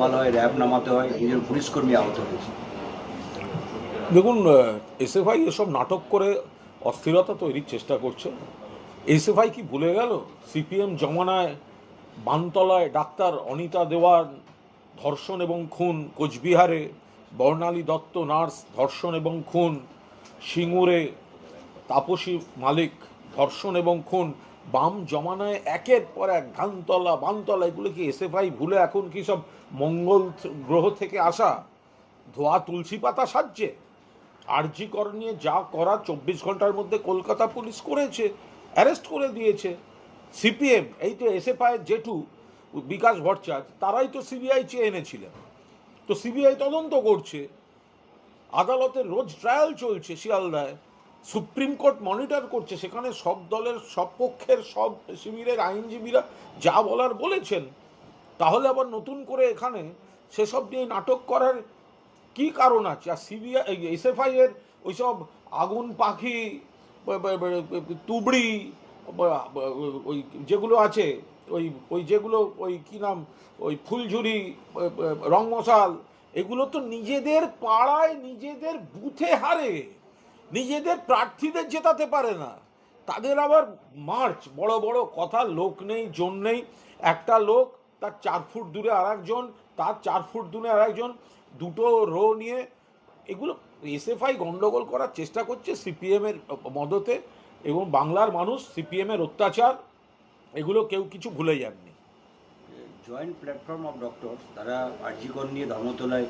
মাল হয় র্যাব নামাতে হয়, নিজের পুলিশকর্মী আহত হয়েছে। দেখুন এসএফআই এসব নাটক করে অস্থিরতা তৈরির চেষ্টা করছে। এসএফআই কি ভুলে গেল? সিপিএম জমানায় বানতলায় ডাক্তার অনিতা দেওয়ান ধর্ষণ এবং খুন, কোচবিহারে বর্ণালী দত্ত নার্স ধর্ষণ এবং খুন, সিঙ্গুরে তাপসী মালিক ধর্ষণ এবং খুন বাম জমানায় একের পর এক ধানতলা বানতলা, এগুলো কি এসএফআই ভুলে এখন কি সব মঙ্গল গ্রহ থেকে আসা? ধোয়া, তুলসী পাতা সাজছে। আরজি কর নিয়ে যা করা চব্বিশ ঘণ্টার মধ্যে কলকাতা পুলিশ করেছে, অ্যারেস্ট করে দিয়েছে। সিপিএম, এই তো এসএফআই জেঠু বিকাশ ভট্টাচার্য, তারাই তো সিবিআই চেয়ে এনেছিলেন। তো সিবিআই তদন্ত করছে। আদালতের রোজ ট্রায়াল চলছে শিয়ালদায়। সুপ্রিম কোর্ট মনিটর করছে, সেখানে সব দলের, সব পক্ষের, সব শিবিরের আইনজীবীরা যা বলার বলেছেন, তাহলে আবার নতুন করে এখানে সেসব নিয়ে নাটক করার কি কারণ আছে? আর সিবিআই এসএফআই এর ওইসব আগুন পাখি তুবড়ি ওই যেগুলো আছে, ওই ওই যেগুলো, ওই কি নাম, ওই ফুলঝুরি রং মশাল এগুলো তো নিজেদের পাড়ায়, নিজেদের বুথে হারে। নিজেদের প্রার্থীদের জেতাতে পারে না। তাদের আবার মার্চ, বড় বড় কথা, লোক নেই, জন নেই। একটা লোক, তার চার ফুট দূরে আর একজন তার চার ফুট দূরে আর একজন দুটো রো নিয়ে এগুলো এসএফআই গন্ডগোল করার চেষ্টা করছে সিপিএমের মদতে এবং বাংলার মানুষ সিপিএমের অত্যাচার, এগুলো কেউ কিছু ভুলে যাননি। জয়েন্ট প্ল্যাটফর্ম অফ ডক্টরস, তারা আর্জিকর নিয়ে ধর্মতলায়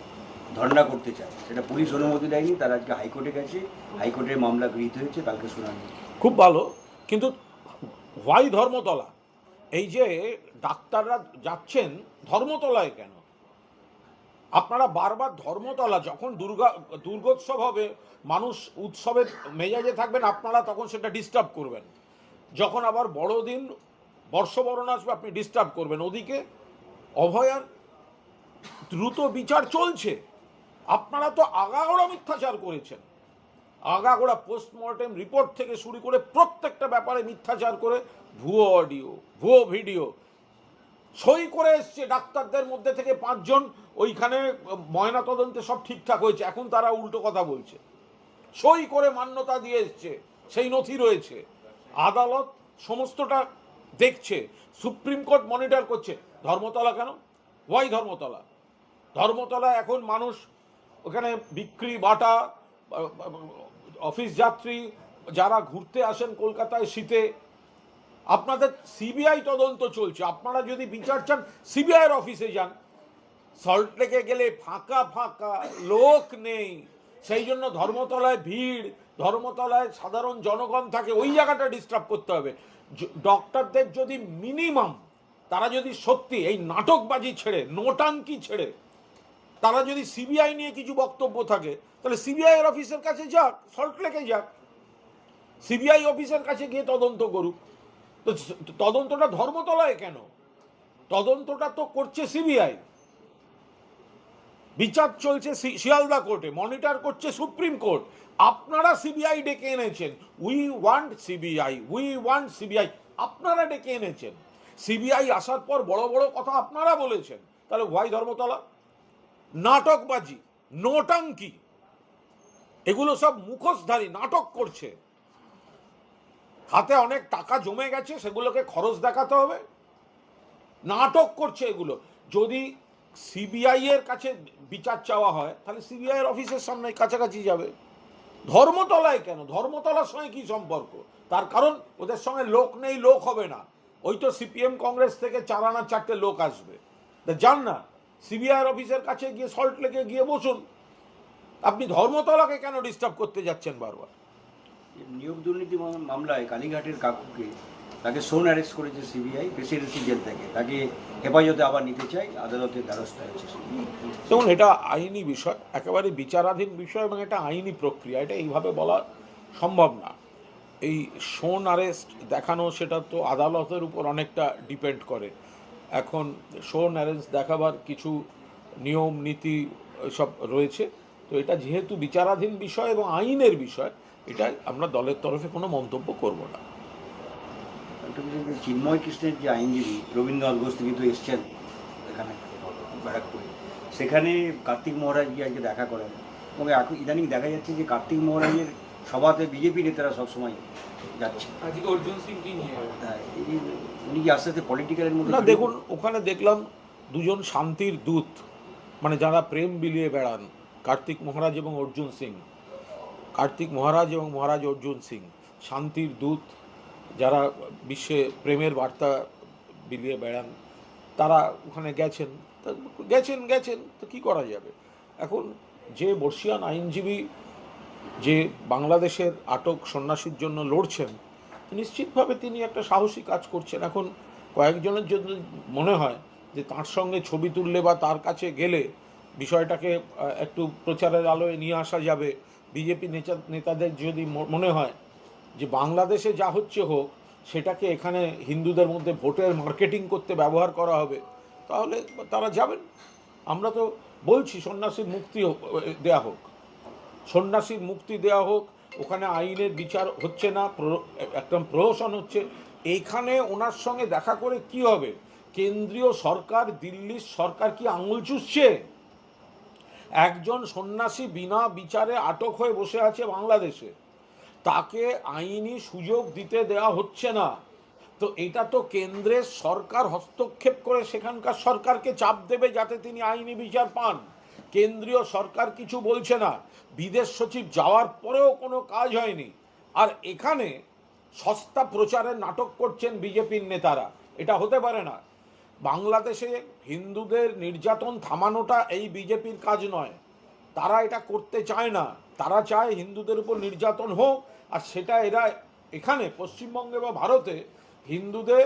ধর্ণা করতে চায়। সেটা পুলিশ অনুমতি দেয়নি, তারা আজকে হাইকোর্টে গেছে। হাইকোর্টের মামলা গৃহীত হয়েছে, কালকে শুনানি। খুব ভালো। কিন্তু হোয়াই ধর্মতলা? এই যে ডাক্তাররা যাচ্ছেন, ধর্মতলায় কেন? আপনারা বারবার ধর্মতলা, যখন দুর্গা, দুর্গোৎসব হবে, মানুষ উৎসবের মেজাজে থাকবেন, আপনারা তখন সেটা ডিস্টার্ব করবেন। যখন আবার বড়দিন, বর্ষবরণ আসবে, আপনি ডিস্টার্ব করবেন। ওদিকে অভয়ার দ্রুত বিচার চলছে। আপনারা তো আগাগোড়া মিথ্যাচার করেছেন। আগাগোড়া পোস্টমর্টেম রিপোর্ট থেকে শুরু করে প্রত্যেকটা ব্যাপারে মিথ্যাচার করে ভুয়ো অডিও, ভুয়ো ভিডিও, সই করে এসছে ডাক্তারদের মধ্যে থেকে পাঁচজন। ওইখানে ময়না তদন্তে সব ঠিকঠাক হয়েছে। এখন তারা উল্টো কথা বলছে। সই করে মান্যতা দিয়ে এসছে। সেই নথি রয়েছে। আদালত সমস্তটা দেখছে সুপ্রিম কোর্ট মনিটর করছে, ধর্মতলা কেন? ওয়াই ধর্মতলা? ধর্মতলা এখন মানুষ ওখানে বিক্রি, বাটা, অফিস যাত্রী, যারা ঘুরতে আসেন কলকাতায় শীতে, আপনাদের সিবিআই তদন্ত চলছে। আপনারা যদি বিচার চান সিবিআইয়ের অফিসে যান। সল্টলেকে গেলে ফাঁকা ফাঁকা লোক নেই। সেই জন্য ধর্মতলায় ভিড়, ধর্মতলায় সাধারণ জনগণ থাকে, ওই জায়গাটা ডিস্টার্ব করতে হবে। ডক্টরদের যদি মিনিমাম তারা যদি সত্যি এই নাটকবাজি ছেড়ে, নোটাঙ্কি ছেড়ে, তারা যদি সিবিআই নিয়ে কিছু বক্তব্য থাকে, তাহলে সিবিআই এর অফিসের কাছে যাক সল্টলেকে যাক। সিবিআই অফিসের কাছে গিয়ে তদন্ত করুক। তো তদন্তটা ধর্মতলায় কেন? তদন্তটা তো করছে সিবিআই বিচার চলছে শিয়ালদা কোর্টে, মনিটর করছে সুপ্রিম কোর্ট। আপনারা সিবিআই ডেকে এনেছেন। We want CBI we want CBI আপনারা ডেকে এনেছেন। সিবিআই আসার পর বড় বড় কথা আপনারা বলেছেন। তাহলে হোয়াই ধর্মতলা? নাটকবাজি, নোটাঙ্কি, এগুলো সব মুখোশধারী, নাটক করছে। হাতে অনেক টাকা জমে গেছে, সেগুলোকে খরচ দেখাতে হবে। নাটক করছে এগুলো। যদি সিবিআই এর কাছে বিচার চাওয়া হয়, তাহলে সিবিআই এর অফিসের সামনে কাছাকাছি যাবে। ধর্মতলায় কেন? ধর্মতলার সঙ্গে কি সম্পর্ক? তার কারণ ওদের সঙ্গে লোক নেই, লোক হবে না। ওই তো সিপিএম কংগ্রেস থেকে চার আনা চারটে লোক আসবে। তা যান না সিবিআই অফিসের কাছে গিয়ে, সল্ট লেকে গিয়ে বসুন। আপনি ধর্মতলাকে কেন ডিস্টার্ব করতে যাচ্ছেন বারবার? নিয়োগ দুর্নীতি মাম- মামলায় কালীঘাটের কাকুকে তাকে সোন অ্যারেস্ট করেছে সিবিআই, প্রেসিডেন্সি জেল থেকে। তাকে হেফাজতে আবার নিতে চাই, আদালতের দ্বারস্থ হয়েছে দেখুন, এটা আইনি বিষয়, একেবারে বিচারাধীন বিষয় এবং এটা আইনি প্রক্রিয়া। এটা এইভাবে বলা সম্ভব না। এই শোন অ্যারেস্ট দেখানো, সেটা তো আদালতের উপর অনেকটা ডিপেন্ড করে। এখন সোন অ্যারেস্ট দেখাবার কিছু নিয়ম, নীতি সব রয়েছে। তো এটা যেহেতু বিচারাধীন বিষয় এবং আইনের বিষয়, এটা আমরা দলের তরফে কোনো মন্তব্য করব না। একটা বিষয় যে চিন্ময় কৃষ্ণের যে আইনজীবী রবীন্দ্রনাথ ঘোষ তিনি তো এসছেন এখানে ব্যারাকপুরে। সেখানে কার্তিক মহারাজ গিয়ে আজকে দেখা করেন। এবং এখন ইদানিং দেখা যাচ্ছে যে কার্তিক মহারাজের সভাতে বিজেপি নেতারা সবসময় যাচ্ছে। আজকে অর্জুন সিং হ্যাঁ, উনি কি আস্তে আস্তে পলিটিক্যালের মধ্যে না দেখুন ওখানে দেখলাম দুজন শান্তির দূত মানে যারা প্রেম বিলিয়ে বেড়ান কার্তিক মহারাজ এবং অর্জুন সিং। কার্তিক মহারাজ এবং মহারাজ অর্জুন সিং শান্তির দূত। যারা বিশ্বে প্রেমের বার্তা বিলিয়ে বেড়ান, তারা ওখানে গেছেন। গেছেন গেছেন, তো কী করা যাবে? এখন যে বর্ষিয়ান আইনজীবী যে বাংলাদেশের আটক সন্ন্যাসীর জন্য লড়ছেন, নিশ্চিতভাবে তিনি একটা সাহসী কাজ করছেন। এখন কয়েকজনের জন্য মনে হয় যে তার সঙ্গে ছবি তুললে বা তার কাছে গেলে বিষয়টাকে একটু প্রচারের আলোয় নিয়ে আসা যাবে। বিজেপি নেতা, নেতাদের যদি মনে হয় যে বাংলাদেশে যা হচ্ছে হোক, সেটাকে এখানে হিন্দুদের মধ্যে ভোটের মার্কেটিং করতে ব্যবহার করা হবে, তাহলে তারা যাবেন। আমরা তো বলছি সন্ন্যাসীর মুক্তি দেয়া হোক। সন্ন্যাসীর মুক্তি দেওয়া হোক, ওখানে আইনের বিচার হচ্ছে না একদম প্রহসন হচ্ছে। এইখানে ওনার সঙ্গে দেখা করে কি হবে? কেন্দ্রীয় সরকার, দিল্লির সরকার কি আঙুল চুষছে? একজন সন্ন্যাসী বিনা বিচারে আটক হয়ে বসে আছে বাংলাদেশে। তাকে আইনি সুযোগ দিতে দেওয়া হচ্ছে না। তো এটা তো কেন্দ্রের সরকার হস্তক্ষেপ করে সেখানকার সরকারকে চাপ দেবে যাতে তিনি আইনি বিচার পান। কেন্দ্রীয় সরকার কিছু বলছে না। বিদেশ সচিব যাওয়ার পরেও কোনো কাজ হয়নি। আর এখানে সস্তা প্রচারের নাটক করছেন বিজেপির নেতারা। এটা হতে পারে না। বাংলাদেশে হিন্দুদের নির্যাতন থামানোটা এই বিজেপির কাজ নয়। তারা এটা করতে চায় না। তারা চায় হিন্দুদের উপর নির্যাতন হোক, আর সেটা এরা এখানে, পশ্চিমবঙ্গে বা ভারতে, হিন্দুদের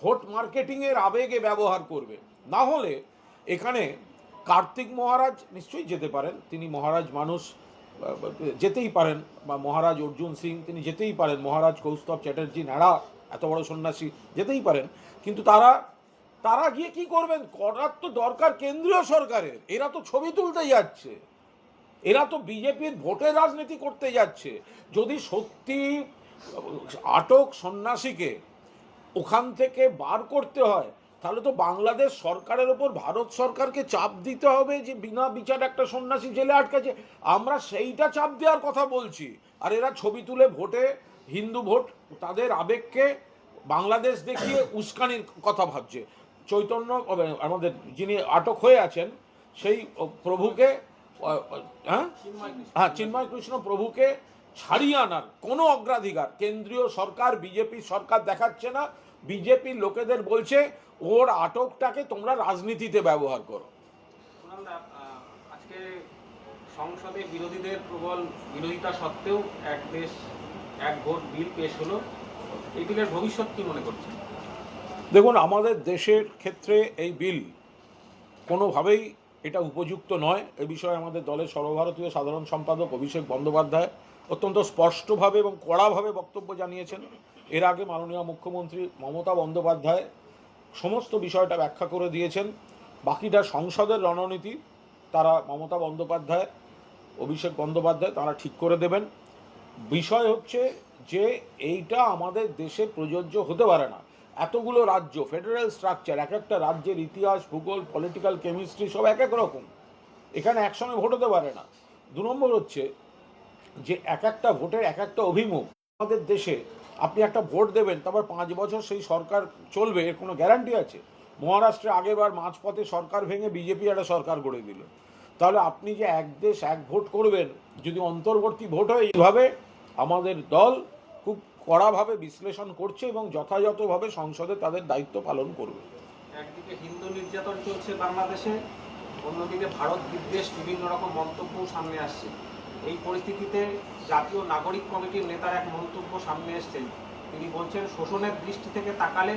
ভোট মার্কেটিংয়ের আবেগে ব্যবহার করবে। না হলে এখানে কার্তিক মহারাজ নিশ্চয়ই যেতে পারেন। তিনি মহারাজ মানুষ যেতেই পারেন। বা মহারাজ অর্জুন সিং, তিনি যেতেই পারেন। মহারাজ কৌস্তব চ্যাটার্জি, নাড়া, এত বড় সন্ন্যাসী, যেতেই পারেন। কিন্তু তারা তারা গিয়ে কি করবেন? করার তো দরকার কেন্দ্রীয় সরকারের। এরা তো ছবি তুলতে যাচ্ছে। এরা তো বিজেপির ভোটের রাজনীতি করতে যাচ্ছে। যদি সত্যি আটক সন্ন্যাসীকে ওখান থেকে বার করতে হয়, তাহলে তো বাংলাদেশ সরকারের ওপর, ভারত সরকারকে চাপ দিতে হবে যে বিনা বিচার একটা সন্ন্যাসী জেলে আটকাছে। আমরা সেইটা চাপ দেওয়ার কথা বলছি। আর এরা ছবি তুলে ভোটে, হিন্দু ভোট, তাদের আবেগকে বাংলাদেশ দেখিয়ে উস্কানির কথা ভাবছে। চৈতন্য, আমাদের যিনি আটক হয়ে আছেন, সেই প্রভুকে হ্যাঁ? হ্যাঁ চিন্ময় কৃষ্ণ প্রভুকে ছাড়িয়ে আনার। কোনো অগ্রাধিকার। কেন্দ্রীয় সরকার বিজেপি সরকার দেখাচ্ছে না। বিজেপির লোকেদের বলছে ওর আটকটাকে তোমরা রাজনীতিতে ব্যবহার করো। আজকে সংসদে বিরোধীদের প্রবল বিরোধিতা সত্ত্বেও এক দেশ এক ভোট বিল পেশ হলো। এই বিলের ভবিষ্যৎ কি মনে করছেন দেখুন আমাদের দেশের ক্ষেত্রে এই বিল কোনোভাবেই এটা উপযুক্ত নয়। এ বিষয়ে আমাদের দলের সর্বভারতীয় সাধারণ সম্পাদক অভিষেক বন্দ্যোপাধ্যায় অত্যন্ত স্পষ্টভাবে এবং কড়াভাবে বক্তব্য জানিয়েছেন। এর আগে মাননীয় মুখ্যমন্ত্রী মমতা বন্দ্যোপাধ্যায় সমস্ত বিষয়টা ব্যাখ্যা করে দিয়েছেন। বাকিটা সংসদের রণনীতি তারা মমতা বন্দ্যোপাধ্যায়, অভিষেক বন্দ্যোপাধ্যায় তারা ঠিক করে দেবেন। বিষয় হচ্ছে যে এইটা আমাদের দেশে প্রযোজ্য হতে পারে না। এতগুলো রাজ্য ফেডারেল স্ট্রাকচার এক একটা রাজ্যের ইতিহাস, ভূগোল পলিটিক্যাল কেমিস্ট্রি সব এক এক রকম। এখানে একসঙ্গে ভোট হতে পারে না। দু নম্বর হচ্ছে যে এক একটা ভোটের এক একটা অভিমুখ। আমাদের দেশে আপনি একটা ভোট দেবেন, তারপর পাঁচ বছর সেই সরকার চলবে, এর কোনো গ্যারান্টি আছে? মহারাষ্ট্রে আগেবার মাঝপথে সরকার ভেঙে বিজেপি একটা সরকার গড়ে দিল। তাহলে আপনি যে এক দেশ এক ভোট করবেন, যদি অন্তর্বর্তী ভোট হয় এইভাবে, আমাদের দল খুব কড়াভাবে বিশ্লেষণ করছে এবং যথাযথভাবে সংসদে তাদের দায়িত্ব পালন করবে। একদিকে হিন্দু নির্যাতন চলছে বাংলাদেশে অন্যদিকে ভারত বিদ্বেষ বিভিন্ন রকম মন্তব্য সামনে আসছে। এই পরিস্থিতিতে জাতীয় নাগরিক কমিটির নেতার এক মন্তব্য সামনে এসছেন তিনি বলছেন শোষণের দৃষ্টি থেকে তাকালে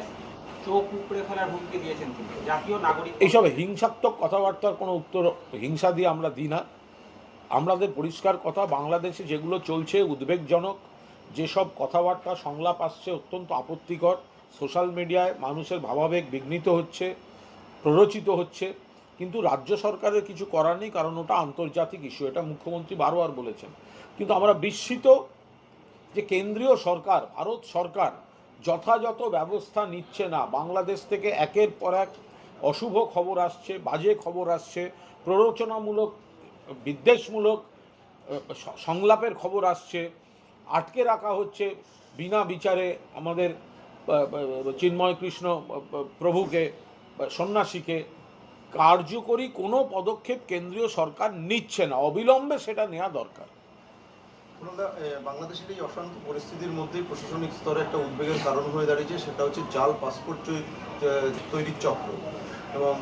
চোখ উপড়ে ফেলার হুমকি দিয়েছেন তিনি। জাতীয় নাগরিক এইসব হিংসাত্মক কথাবার্তার কোনো উত্তর হিংসা দিয়ে আমরা দিই না। আমাদের পরিষ্কার কথা বাংলাদেশে যেগুলো চলছে উদ্বেগজনক যেসব কথাবার্তা সংলাপ আসছে অত্যন্ত আপত্তিকর। সোশ্যাল মিডিয়ায় মানুষের ভাবাবেগ বিঘ্নিত হচ্ছে, প্ররোচিত হচ্ছে। কিন্তু রাজ্য সরকারের কিছু করার নেই, কারণ ওটা আন্তর্জাতিক ইস্যু এটা মুখ্যমন্ত্রী বারবার বলেছেন। কিন্তু আমরা বিস্মিত যে কেন্দ্রীয় সরকার, ভারত সরকার যথাযথ ব্যবস্থা নিচ্ছে না। বাংলাদেশ থেকে একের পর এক অশুভ খবর আসছে, বাজে খবর আসছে, প্ররোচনামূলক, বিদ্বেষমূলক সংলাপের খবর আসছে। আটকে রাখা হচ্ছে বিনা বিচারে আমাদের চিন্ময় কৃষ্ণ প্রভুকে সন্ন্যাসীকে কার্যকরী কোনো পদক্ষেপ কেন্দ্রীয় সরকার নিচ্ছে না। অবিলম্বে সেটা নেওয়া দরকার। বাংলাদেশের এই অশান্ত পরিস্থিতির মধ্যেই প্রশাসনিক স্তরে একটা উদ্বেগের কারণ হয়ে দাঁড়িয়েছে, সেটা হচ্ছে জাল পাসপোর্ট তৈরির চক্র। এবং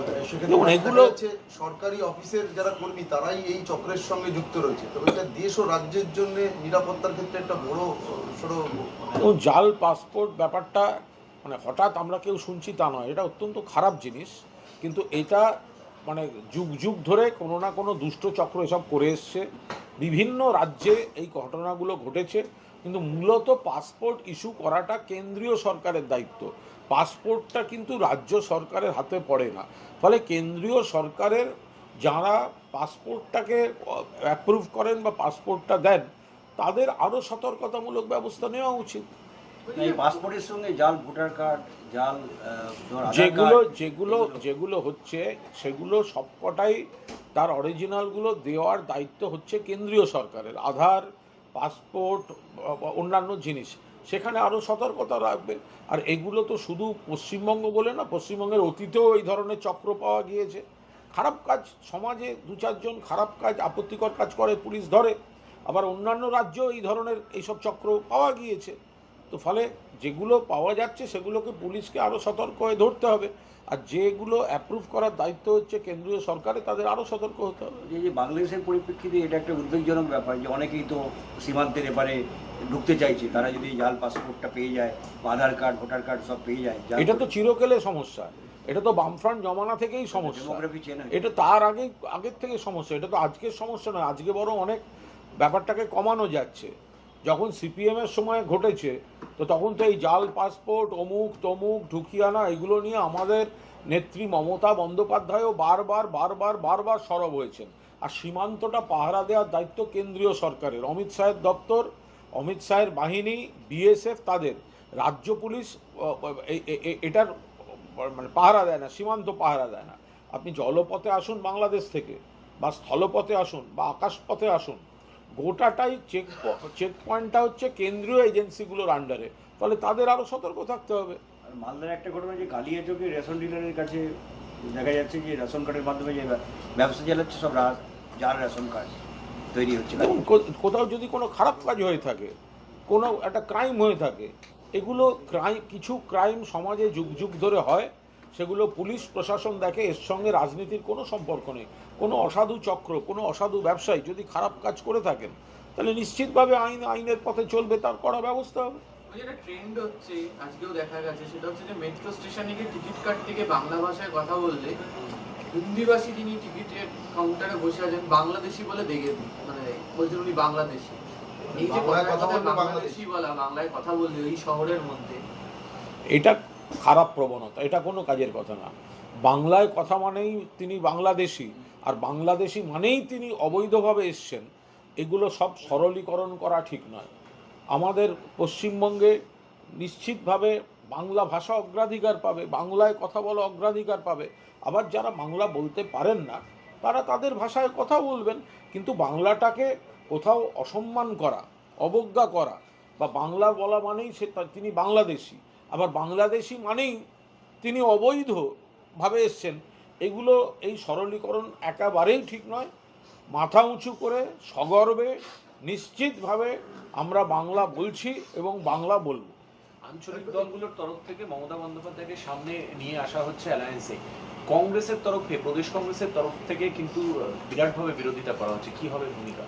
দেখুন, এগুলো- যাচ্ছে সরকারি অফিসের যারা কর্মী তারাই এই চক্রের সঙ্গে যুক্ত রয়েছে। তবে এটা দেশ ও রাজ্যের জন্য নিরাপত্তার ক্ষেত্রে একটা বড় সড়ো জাল পাসপোর্ট ব্যাপারটা মানে হঠাৎ আমরা কেউ শুনছি তা নয়। এটা অত্যন্ত খারাপ জিনিস। কিন্তু এটা মানে যুগ যুগ ধরে কোনো না কোনো দুষ্ট চক্র এসব করে এসছে। বিভিন্ন রাজ্যে এই ঘটনাগুলো ঘটেছে। কিন্তু মূলত পাসপোর্ট ইস্যু করাটা কেন্দ্রীয় সরকারের দায়িত্ব। পাসপোর্টটা কিন্তু রাজ্য সরকারের হাতে পড়ে না। ফলে কেন্দ্রীয় সরকারের যারা পাসপোর্টটাকে অ্যাপ্রুভ করেন বা পাসপোর্টটা দেন তাদের আরও সতর্কতামূলক ব্যবস্থা নেওয়া উচিত। পাসপোর্টের সঙ্গে জাল ভোটার কার্ড জাল যেগুলো যেগুলো যেগুলো হচ্ছে সেগুলো সবকটাই তার অরিজিনালগুলো দেওয়ার দায়িত্ব হচ্ছে কেন্দ্রীয় সরকারের। আধার পাসপোর্ট অন্যান্য জিনিস। সেখানে আরও সতর্কতা রাখবে আর এগুলো তো শুধু পশ্চিমবঙ্গ বলে না, পশ্চিমবঙ্গের অতীতেও এই ধরনের চক্র পাওয়া গিয়েছে। খারাপ কাজ, সমাজে দু চারজন খারাপ কাজ, আপত্তিকর কাজ করে, পুলিশ ধরে। আবার অন্যান্য রাজ্যেও এই ধরনের এইসব চক্র পাওয়া গিয়েছে। তো ফলে যেগুলো পাওয়া যাচ্ছে, সেগুলোকে পুলিশকে আরও সতর্ক হয়ে ধরতে হবে। আর যেগুলো অ্যাপ্রুভ করার দায়িত্ব হচ্ছে কেন্দ্রীয় সরকারের তাদের আরও সতর্ক হতে হবে। যে যে বাংলাদেশের পরিপ্রেক্ষিতে এটা একটা উদ্বেগজনক ব্যাপার যে অনেকেই তো সীমান্তের এবারে ঢুকতে চাইছে। তারা যদি জাল পাসপোর্টটা পেয়ে যায় বা আধার কার্ড ভোটার কার্ড সব পেয়ে যায় এটা তো চিরকেলে সমস্যা। এটা তো বামফ্রন্ট জমানা থেকেই সমস্যা। এটা তার আগে আগের থেকে সমস্যা। এটা তো আজকের সমস্যা নয় আজকে বরং অনেক ব্যাপারটাকে কমানো যাচ্ছে। যখন সিপিএম এর সময় ঘটেছে, তো তখন তো এই জাল পাসপোর্ট, অমুক তমুক, ঢুকিয়ানা, এগুলো নিয়ে আমাদের নেত্রী মমতা বন্দ্যোপাধ্যায়ও বারবার বারবার বারবার সরব হয়েছেন। আর সীমান্তটা পাহারা দেওয়ার দায়িত্ব কেন্দ্রীয় সরকারের। অমিত শাহের দপ্তর, অমিত শাহের বাহিনী, বিএসএফ তাদের। রাজ্য পুলিশ এটার মানে পাহারা দেয় না, সীমান্ত পাহারা দেয় না। আপনি জলপথে আসুন বাংলাদেশ থেকে, বা স্থলপথে আসুন, বা আকাশপথে আসুন গোটাটাই চেক চেক পয়েন্টটা হচ্ছে কেন্দ্রীয় এজেন্সিগুলোর আন্ডারে ফলে তাদের আরও সতর্ক থাকতে হবে। আর মালদার একটা ঘটনা যে কালিয়াচকে রেশন ডিলারের কাছে দেখা যাচ্ছে যে রেশন কার্ডের মাধ্যমে যে ব্যবসা চালাচ্ছে সব রা- জাল রেশন কার্ড তৈরি হচ্ছে। কোথাও যদি কোনো খারাপ কাজ হয়ে থাকে কোনো একটা ক্রাইম হয়ে থাকে এগুলো ক্রাইম কিছু ক্রাইম সমাজে যুগ যুগ ধরে হয় সেগুলো পুলিশ প্রশাসন দেখে এর সঙ্গে রাজনীতির কোনো সম্পর্ক নেই। কোনো অসাধু চক্র কোনো অসাধু ব্যবসায়ী যদি খারাপ কাজ করে থাকেন তাহলে নিশ্চিতভাবে আইন আইনের পথে চলবে তার করা ব্যবস্থা হবে। ওই যেটা ট্রেন্ড হচ্ছে আজকেও দেখা গেছে সেটা হচ্ছে যে মেট্রো স্টেশনে গিয়ে টিকিট কাট থেকে বাংলা ভাষায় কথা বললে হিন্দিভাষী যিনি টিকিটের কাউন্টারে বসে আছেন বাংলাদেশি বলে দেখে মানে বলছেন উনি বাংলাদেশি। এই যে কথা বাংলাদেশি বলা বাংলায় কথা বললে এই শহরের মধ্যে এটা খারাপ প্রবণতা, এটা কোনো কাজের কথা না। বাংলায় কথা মানেই তিনি বাংলাদেশি, আর বাংলাদেশি মানেই তিনি অবৈধভাবে এসছেন। এগুলো সব সরলীকরণ করা ঠিক নয়। আমাদের পশ্চিমবঙ্গে নিশ্চিতভাবে বাংলা ভাষা অগ্রাধিকার পাবে, বাংলায় কথা বলা অগ্রাধিকার পাবে। আবার যারা বাংলা বলতে পারেন না, তারা তাদের ভাষায় কথা বলবেন, কিন্তু বাংলাটাকে কোথাও অসম্মান করা, অবজ্ঞা করা, বা বাংলা বলা মানেই সে তিনি বাংলাদেশি। আবার বাংলাদেশি মানেই তিনি অবৈধভাবে এসছেন। এগুলো এই সরলীকরণ একেবারেই ঠিক নয়। মাথা উঁচু করে সগর্বে নিশ্চিতভাবে আমরা বাংলা বলছি এবং বাংলা বলব। আঞ্চলিক দলগুলোর তরফ থেকে মমতা বন্দ্যোপাধ্যায়কে সামনে নিয়ে আসা হচ্ছে অ্যালায়েন্সে। কংগ্রেসের তরফে প্রদেশ কংগ্রেসের তরফ থেকে কিন্তু বিরাটভাবে বিরোধিতা করা হচ্ছে। কি হবে ভূমিকা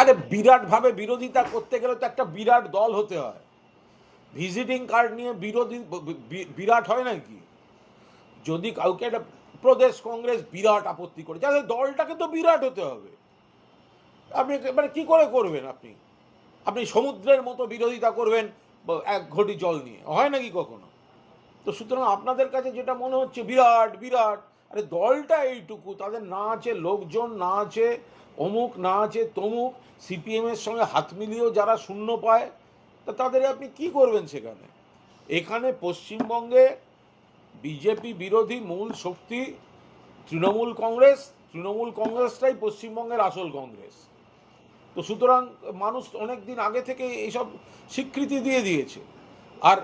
আরে বিরাটভাবে বিরোধিতা করতে গেলে তো একটা বিরাট দল হতে হয়। ভিজিটিং কার্ড নিয়ে বিরোধী বিরাট হয় নাকি? যদি কাউকে একটা প্রদেশ কংগ্রেস বিরাট আপত্তি করে তাহলে দলটাকে তো বিরাট হতে হবে। আপনি মানে কি করে করবেন আপনি? আপনি সমুদ্রের মতো বিরোধিতা করবেন এক ঘটি জল নিয়ে। হয় নাকি কখনো? তো সুতরাং আপনাদের কাছে যেটা মনে হচ্ছে, বিরাট বিরাট, আরে দলটা এইটুকু, তাদের না আছে লোকজন, না আছে অমুক, না আছে তমুক, সিপিএমের সঙ্গে হাত মিলিয়েও যারা শূন্য পায় তা তাদের আপনি কি করবেন সেখানে? এখানে পশ্চিমবঙ্গে বিজেপি বিরোধী মূল শক্তি তৃণমূল কংগ্রেস, তৃণমূল কংগ্রেসটাই পশ্চিমবঙ্গের আসল কংগ্রেস। তো সুতরাং মানুষ অনেক দিন আগে থেকে এইসব স্বীকৃতি দিয়ে দিয়েছে। আর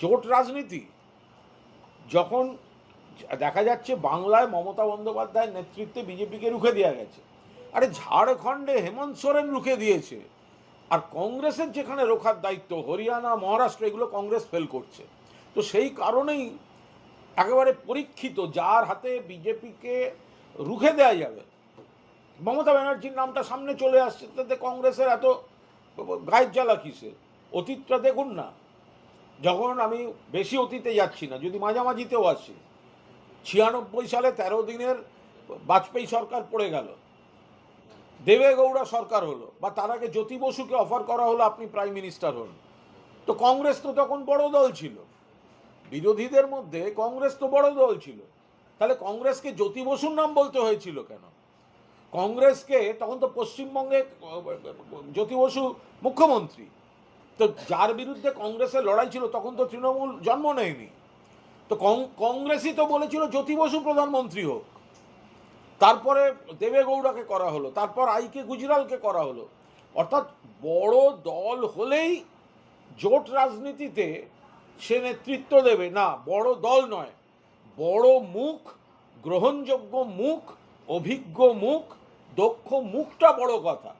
জোট রাজনীতি, যখন দেখা যাচ্ছে বাংলায় মমতা বন্দ্যোপাধ্যায়ের নেতৃত্বে বিজেপিকে রুখে দেওয়া গেছে। আরে ঝাড়খণ্ডে হেমন্ত সোরেন রুখে দিয়েছে। আর কংগ্রেসের যেখানে রোখার দায়িত্ব, হরিয়ানা, মহারাষ্ট্র, এগুলো কংগ্রেস ফেল করছে। তো সেই কারণেই একেবারে পরীক্ষিত, যার হাতে বিজেপিকে রুখে দেওয়া যাবে। মমতা ব্যানার্জির নামটা সামনে চলে আসছে, তাতে কংগ্রেসের এত গায়ের জ্বালা কিসের? অতীতটা দেখুন না। যখন আমি বেশি অতীতে যাচ্ছি না, যদি মাঝামাঝিতেও আসি, ছিয়ানব্বই সালে তেরো দিনের বাজপেয়ী সরকার পড়ে গেল। দেবে গৌড়া সরকার হলো, বা তার আগে জ্যোতি বসুকে অফার করা হলো, আপনি প্রাইম মিনিস্টার হন। তো কংগ্রেস তো তখন বড় দল ছিল। বিরোধীদের মধ্যে কংগ্রেস তো বড় দল ছিল। তাহলে কংগ্রেসকে জ্যোতি বসুর নাম বলতে হয়েছিল কেন? কংগ্রেসকে তখন তো পশ্চিমবঙ্গে জ্যোতি বসু মুখ্যমন্ত্রী। তো যার বিরুদ্ধে কংগ্রেসের লড়াই ছিল, তখন তো তৃণমূল জন্ম নেয়নি। তো কংগ্রেসই তো বলেছিল জ্যোতি বসু প্রধানমন্ত্রী হোক। তারপরে দেবেগৌড়াকে করা হলো, তারপর আইকে গুজরালকে করা হলো। অর্থাৎ বড় দল হলেই জোট রাজনীতিতে সে নেতৃত্ব দেবে। না, বড় দল নয়, বড় মুখ, গ্রহণযোগ্য মুখ, অভিজ্ঞ মুখ, দক্ষ মুখটা বড় কথা।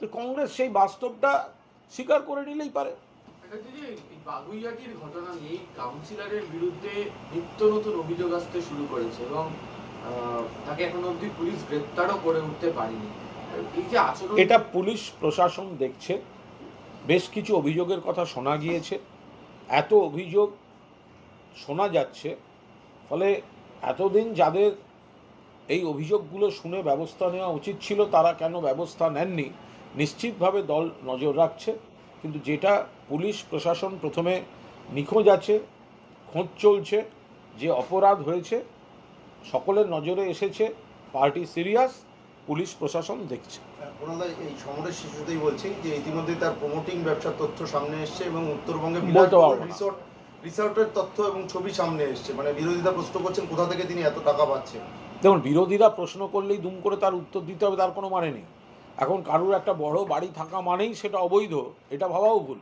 তো কংগ্রেস সেই বাস্তবটা স্বীকার করে নিলেই পারে। এই বাগুইয়াটির ঘটনা নিয়ে কাউন্সিলরের বিরুদ্ধে নিত্য নতুন অভিযোগ আসতে শুরু করেছে এবং তাকে এখন অবধি পুলিশ গ্রেপ্তারও করে উঠতে পারেনি। এই যে আচরণ এটা পুলিশ প্রশাসন দেখছে। বেশ কিছু অভিযোগের কথা শোনা গিয়েছে। এত অভিযোগ শোনা যাচ্ছে। ফলে এতদিন যাদের এই অভিযোগগুলো শুনে ব্যবস্থা নেওয়া উচিত ছিল, তারা কেন ব্যবস্থা নেননি? নিশ্চিতভাবে দল নজর রাখছে। কিন্তু যেটা পুলিশ প্রশাসন প্রথমে নিখোঁজ আছে, খোঁজ চলছে, যে অপরাধ হয়েছে সকলের নজরে এসেছে পার্টি সিরিয়াস পুলিশ প্রশাসন দেখছে। এই সমরের শিশুতেই বলছেন যে ইতিমধ্যে তার প্রমোটিং ব্যবসার তথ্য সামনে এসছে এবং উত্তরবঙ্গে। রিসোর্ট রিসোর্টের তথ্য এবং ছবি সামনে এসছে। মানে বিরোধিতা প্রশ্ন করছেন কোথা থেকে তিনি এত টাকা পাচ্ছেন। দেখুন বিরোধীরা প্রশ্ন করলেই দুম করে তার উত্তর দিতে হবে তার কোনো মানে নেই। এখন কারুর একটা বড় বাড়ি থাকা মানেই সেটা অবৈধ এটা ভাবাও ভুল।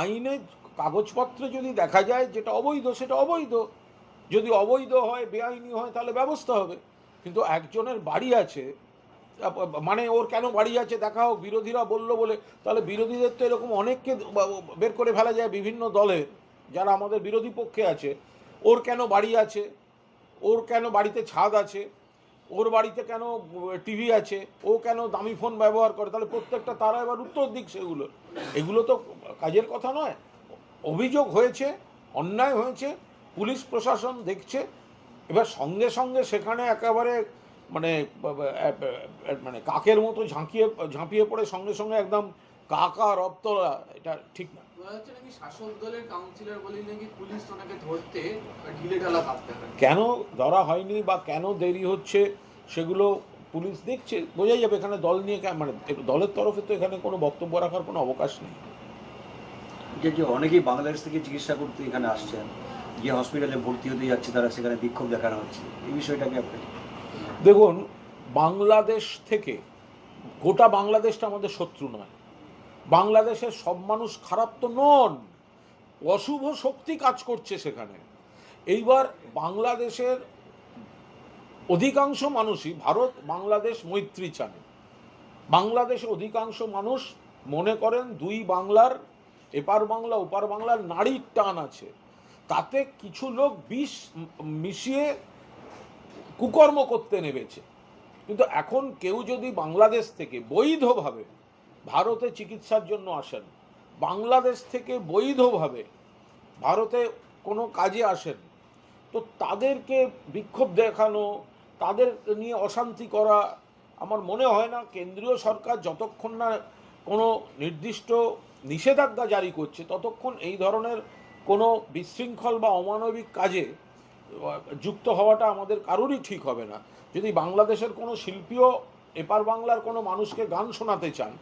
আইনে কাগজপত্রে যদি দেখা যায় যেটা অবৈধ সেটা অবৈধ যদি অবৈধ হয়, বেআইনি হয়, তাহলে ব্যবস্থা হবে। কিন্তু একজনের বাড়ি আছে মানে ওর কেন বাড়ি আছে দেখা হোক, বিরোধীরা বলল বলে, তাহলে বিরোধীদের তো এরকম অনেককে বের করে ফেলা যায় বিভিন্ন দলের যারা আমাদের বিরোধী পক্ষে আছে। ওর কেন বাড়ি আছে? ওর কেন বাড়িতে ছাদ আছে? ওর বাড়িতে কেন টিভি আছে? ও কেন দামি ফোন ব্যবহার করে? তাহলে প্রত্যেকটা তারা এবার উত্তর দিক সেগুলো। এগুলো তো কাজের কথা নয়। অভিযোগ হয়েছে, অন্যায় হয়েছে পুলিশ প্রশাসন দেখছে এবার সঙ্গে সঙ্গে সেখানে একেবারে মানে মানে কাকের মতো ঝাঁকিয়ে ঝাঁপিয়ে পড়ে সঙ্গে সঙ্গে একদম কাকা রপ্তরা এটা ঠিক না। নাকি শাসক দলের কাউন্সিলর বলেই নাকি পুলিশ ওনাকে ধরতে ঢিলে ঢালা কাজ দেখায় কেন ধরা হয়নি বা কেন দেরি হচ্ছে সেগুলো পুলিশ দেখছে বোঝাই যাবে এখানে দল নিয়ে কে- মানে দলের তরফে তো এখানে কোনো বক্তব্য রাখার কোনো অবকাশ নেই। যে যে অনেকেই বাংলাদেশ থেকে চিকিৎসা করতে এখানে আসছেন যে হসপিটালে ভর্তি হতে যাচ্ছে, তারা সেখানে বিক্ষোভ দেখানো হচ্ছে। এই বিষয়টাকে আপনি দেখুন, বাংলাদেশ থেকে গোটা বাংলাদেশটা আমাদের শত্রু নয়। বাংলাদেশের সব মানুষ খারাপ তো নন, অশুভ শক্তি কাজ করছে সেখানে। এইবার বাংলাদেশের অধিকাংশ মানুষই, ভারত, বাংলাদেশ, মৈত্রী চান। বাংলাদেশে অধিকাংশ মানুষ মনে করেন দুই বাংলার, এপার বাংলা, ওপার বাংলার নারীর টান আছে। তাতে কিছু লোক বিষ মিশিয়ে কুকর্ম করতে নেমেছে। কিন্তু এখন কেউ যদি বাংলাদেশ থেকে বৈধভাবে ভারতে চিকিৎসার জন্য আসেন, বাংলাদেশ থেকে বৈধভাবে ভারতে কোনো কাজে আসেন, তো তাদেরকে বিক্ষোভ দেখানো, তাদের নিয়ে অশান্তি করা আমার মনে হয় না। কেন্দ্রীয় সরকার যতক্ষণ না কোনো নির্দিষ্ট নিষেধাজ্ঞা জারি করছে, ততক্ষণ এই ধরনের কোনো বিশৃঙ্খল বা অমানবিক কাজে যুক্ত হওয়াটা আমাদের কারোরই ঠিক হবে না। যদি বাংলাদেশের কোনো শিল্পীও এপার বাংলার কোনো মানুষকে গান শোনাতে চান,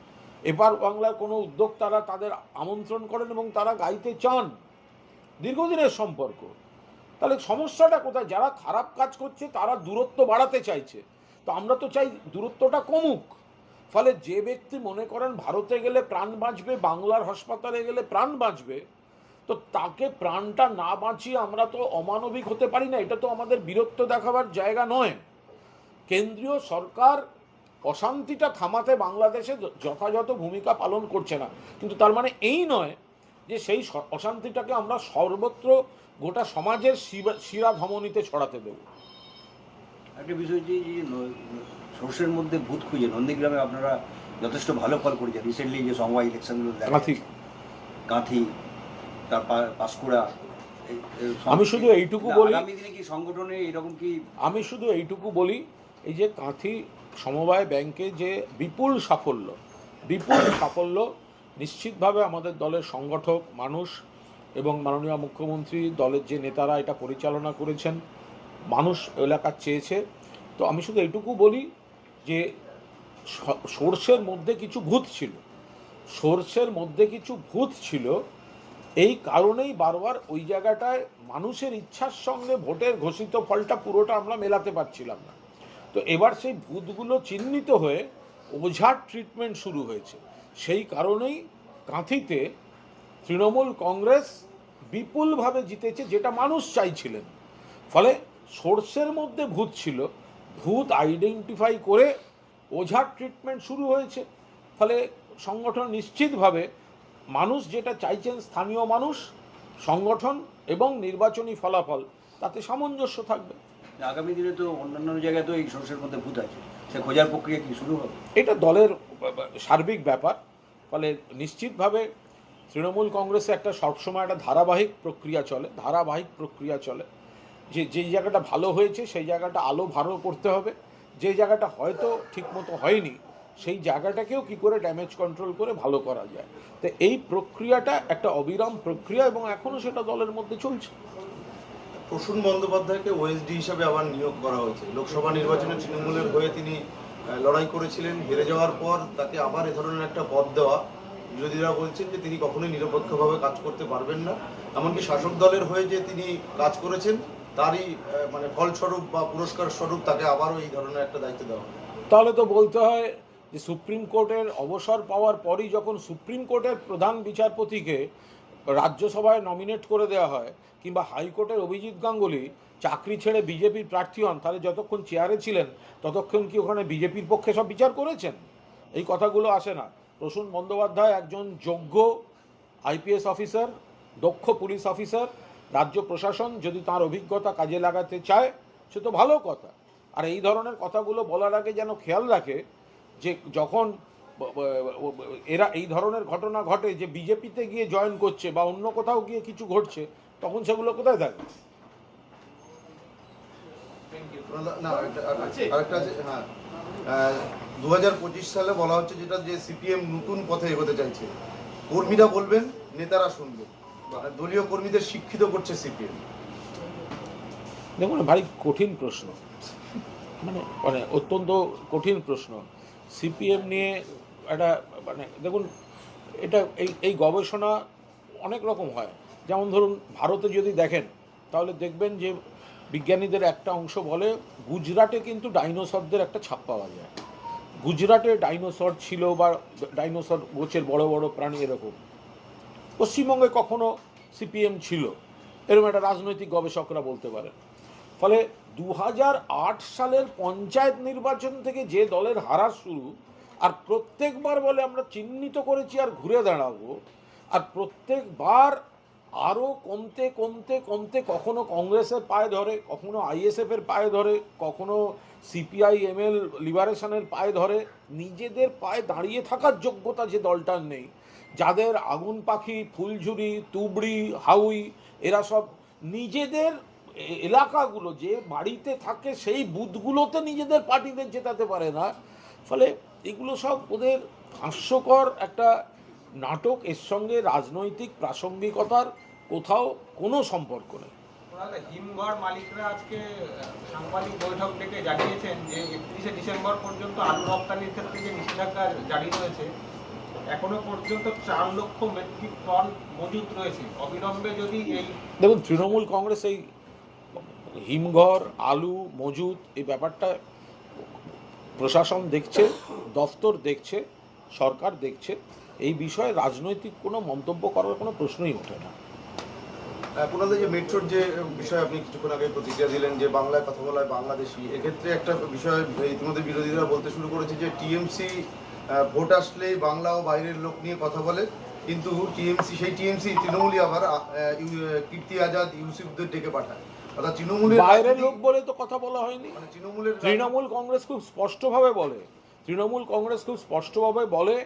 এপার বাংলার কোনো উদ্যোক্তারা তাদের আমন্ত্রণ করেন এবং তারা গাইতে চান দীর্ঘদিনের সম্পর্ক, তাহলে সমস্যাটা কোথায়? যারা খারাপ কাজ করছে তারা দূরত্ব বাড়াতে চাইছে। তো আমরা তো চাই দূরত্বটা কমুক। ফলে যে ব্যক্তি মনে করেন ভারতে গেলে প্রাণ বাঁচবে, বাংলার হাসপাতালে গেলে প্রাণ বাঁচবে তো তাকে প্রাণটা না বাঁচিয়ে আমরা তো অমানবিক হতে পারি না এটা তো আমাদের বীরত্ব দেখাবার জায়গা নয়। কেন্দ্রীয় সরকার অশান্তিটা থামাতে বাংলাদেশে যথাযথ ভূমিকা পালন করছে না। কিন্তু তার মানে এই নয় যে সেই অশান্তিটাকে আমরা সর্বত্র গোটা সমাজের শিরা- ধমনীতে ছড়াতে দেব। একটা বিষয় যে সর্ষের মধ্যে ভূত খুঁজে নন্দীগ্রামে আপনারা যথেষ্ট ভালো ফল করেছেন। রিসেন্টলি যে সমবায় ইলেকশনগুলো দেখা কাঁথি। তার পাঁশকুড়া আমি শুধু এইটুকু বলি আগামী দিনে কি সংগঠনে এরকম কি আমি শুধু এইটুকু বলি এই যে কাঁথি সমবায় ব্যাংকে যে বিপুল সাফল্য বিপুল সাফল্য নিশ্চিতভাবে আমাদের দলের সংগঠক মানুষ এবং মাননীয় মুখ্যমন্ত্রী দলের যে নেতারা এটা পরিচালনা করেছেন মানুষ এলাকার চেয়েছে। তো আমি শুধু এইটুকু বলি যে স- সর্ষের মধ্যে কিছু ভূত ছিল। সর্ষের মধ্যে কিছু ভূত ছিল এই কারণেই বারবার ওই জায়গাটায় মানুষের ইচ্ছার সঙ্গে ভোটের ঘোষিত ফলটা পুরোটা আমরা মেলাতে পারছিলাম না। তো এবার সেই ভূতগুলো চিহ্নিত হয়ে ওঝার ট্রিটমেন্ট শুরু হয়েছে। সেই কারণেই কাঁথিতে তৃণমূল কংগ্রেস বিপুলভাবে জিতেছে যেটা মানুষ চাইছিলেন। ফলে সোর্সের মধ্যে ভূত ছিল, ভূত আইডেন্টিফাই করে ওঝার ট্রিটমেন্ট শুরু হয়েছে। ফলে সংগঠন নিশ্চিতভাবে মানুষ যেটা চাইছেন স্থানীয় মানুষ সংগঠন এবং নির্বাচনী ফলাফল তাতে সামঞ্জস্য থাকবে। আগামী দিনে তো অন্যান্য জায়গায় তো এই সর্ষের মধ্যে ভূত আছে। সে খোঁজার প্রক্রিয়া কি শুরু হবে? এটা দলের সার্বিক ব্যাপার ফলে নিশ্চিতভাবে তৃণমূল কংগ্রেসে একটা সবসময় একটা ধারাবাহিক প্রক্রিয়া চলে ধারাবাহিক প্রক্রিয়া চলে। যে যেই জায়গাটা ভালো হয়েছে সেই জায়গাটা আলো ভালো করতে হবে। যে জায়গাটা হয়তো ঠিকমতো হয়নি সেই জায়গাটাকেও কি করে ড্যামেজ কন্ট্রোল করে ভালো করা যায়? তো এই প্রক্রিয়াটা একটা অবিরাম প্রক্রিয়া এবং এখনও সেটা দলের মধ্যে চলছে। প্রসূন বন্দ্যোপাধ্যায়কে ওএসডি হিসাবে আবার নিয়োগ করা হয়েছে। লোকসভা নির্বাচনে তৃণমূলের হয়ে তিনি লড়াই করেছিলেন। হেরে যাওয়ার পর তাকে আবার এ ধরনের একটা পদ দেওয়া। বিরোধীরা বলছেন যে তিনি কখনোই নিরপেক্ষভাবে কাজ করতে পারবেন না। এমনকি শাসক দলের হয়ে যে তিনি কাজ করেছেন তারই মানে ফলস্বরূপ বা পুরস্কার স্বরূপ তাকে আবারও এই ধরনের একটা দায়িত্ব দেওয়া। তাহলে তো বলতে হয় যে সুপ্রিম কোর্টের অবসর পাওয়ার পরই যখন সুপ্রিম কোর্টের প্রধান বিচারপতিকে রাজ্যসভায় নমিনেট করে দেওয়া হয়, কিংবা হাইকোর্টের অভিজিৎ গাঙ্গুলি চাকরি ছেড়ে বিজেপির প্রার্থী হন, তাহলে যতক্ষণ চেয়ারে ছিলেন, ততক্ষণ কি ওখানে বিজেপির পক্ষে সব বিচার করেছেন? এই কথাগুলো আসে না। প্রসূন বন্দ্যোপাধ্যায় একজন যোগ্য আইপিএস অফিসার দক্ষ পুলিশ অফিসার রাজ্য প্রশাসন যদি তার অভিজ্ঞতা কাজে লাগাতে চায়, সে তো ভালো কথা। আর এই ধরনের কথাগুলো বলার আগে যেন খেয়াল রাখে যে যখন এরা এই ধরনের ঘটনা ঘটে যে বিজেপিতে গিয়ে জয়েন করছে বা অন্য কোথাও গিয়ে কিছু ঘটছে তখন সেগুলো কোথায় থাকে দু হাজার পঁচিশ সালে বলা হচ্ছে যেটা যে সিপিএম নতুন পথে এগোতে চাইছে। কর্মীরা বলবেন নেতারা শুনবেন। মানে দলীয় কর্মীদের শিক্ষিত করছে সিপিএম। দেখুন ভারী কঠিন প্রশ্ন। মানে মানে অত্যন্ত কঠিন প্রশ্ন। সিপিএম নিয়ে একটা মানে দেখুন, এটা এই এই গবেষণা অনেক রকম হয়। যেমন ধরুন, ভারতে যদি দেখেন, তাহলে দেখবেন যে বিজ্ঞানীদের একটা অংশ বলে, গুজরাটে কিন্তু ডাইনোসরদের একটা ছাপ পাওয়া যায়। গুজরাটে ডাইনোসর ছিল বা ডাইনোসর গোছের বড় বড় প্রাণী এরকম। পশ্চিমবঙ্গে কখনো সিপিএম ছিল। এরকম একটা রাজনৈতিক গবেষকরা বলতে পারেন। ফলে দু হাজার আট সালের পঞ্চায়েত নির্বাচন থেকে যে দলের হারা শুরু, আর প্রত্যেকবার বলে আমরা চিহ্নিত করেছি আর ঘুরে দাঁড়াবো, আর প্রত্যেকবার আরও কমতে কমতে কমতে কখনো কংগ্রেসের পায়ে ধরে, কখনো আইএসএফের পায়ে ধরে, কখনো সিপিআই, এমএল, লিবারেশনের পায়ে ধরে, নিজেদের পায়ে দাঁড়িয়ে থাকার যোগ্যতা যে দলটার নেই, যাদের আগুন পাখি, ফুলঝুরি, তুবড়ি, হাউই, এরা সব নিজেদের এলাকাগুলো যে বাড়িতে থাকে সেই বুথগুলোতে নিজেদের পার্টিদের জেতাতে পারে না। ফলে এগুলো সব ওদের হাস্যকর একটা নাটক। এর সঙ্গে রাজনৈতিক প্রাসঙ্গিকতার কোথাও কোনো সম্পর্ক নেই। হিমঘর মালিকরা আজকে সাংবাদিক বৈঠক ডেকে জানিয়েছেন যে একত্রিশে ডিসেম্বর পর্যন্ত আলু রপ্তানির ক্ষেত্রে যে নিষেধাজ্ঞা জারি রয়েছে এখনও পর্যন্ত চার লক্ষ মেট্রিক টন মজুত রয়েছে। অবিলম্বে যদি এই দেখুন তৃণমূল কংগ্রেস এই হিমঘর, আলু মজুদ এই ব্যাপারটা প্রশাসন দেখছে, দফতর দেখছে, সরকার দেখছে। এই বিষয়ে রাজনৈতিক কোনো মন্তব্য করার কোনো প্রশ্নই ওঠে না। আপনাদের যে মেট্রোর যে বিষয়ে আপনি কিছুক্ষণ আগে প্রতিক্রিয়া দিলেন যে বাংলায় কথা বলায় বাংলাদেশি, এক্ষেত্রে একটা বিষয় ইতিমধ্যে বিরোধীরা বলতে শুরু করেছে যে টিএমসি ভোট আসলেই বাংলা ও বাইরের লোক নিয়ে কথা বলে, কিন্তু টিএমসি, সেই টিএমসি তৃণমূলই আবার কীর্তি আজাদ, ইউসুফদের ডেকে পাঠায়। অর্থাৎ তৃণমূলের বাইরের লোক বলে তো কথা বলা হয়নি। মানে তৃণমূলের তৃণমূল কংগ্রেস খুব স্পষ্টভাবে বলে। তৃণমূল কংগ্রেস খুব স্পষ্টভাবে বলে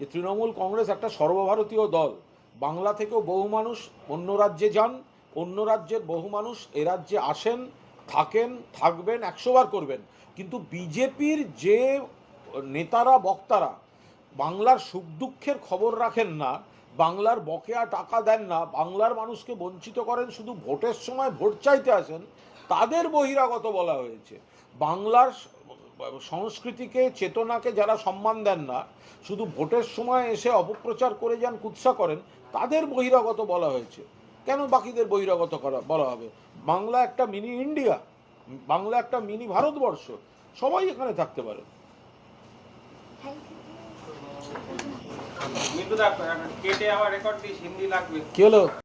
যে তৃণমূল কংগ্রেস একটা সর্বভারতীয় দল। বাংলা থেকেও বহু মানুষ অন্য রাজ্যে যান অন্য রাজ্যের বহু মানুষ এ রাজ্যে আসেন থাকেন থাকবেন একশোবার করবেন। কিন্তু বিজেপির যে নেতারা বক্তারা বাংলার সুখ দুঃখের খবর রাখেন না বাংলার বকেয়া টাকা দেন না, বাংলার মানুষকে বঞ্চিত করেন, শুধু ভোটের সময় ভোট চাইতে আসেন, তাদের বহিরাগত বলা হয়েছে। বাংলার সংস্কৃতিকে, চেতনাকে যারা সম্মান দেন না, শুধু ভোটের সময় এসে অপপ্রচার করে যান, কুৎসা করেন, তাদের বহিরাগত বলা হয়েছে। কেন বাকিদের বহিরাগত করা বলা হবে? বাংলা একটা মিনি ইন্ডিয়া, বাংলা একটা মিনি ভারতবর্ষ, সবাই এখানে থাকতে পারে। মিন্টু দা কি হলো?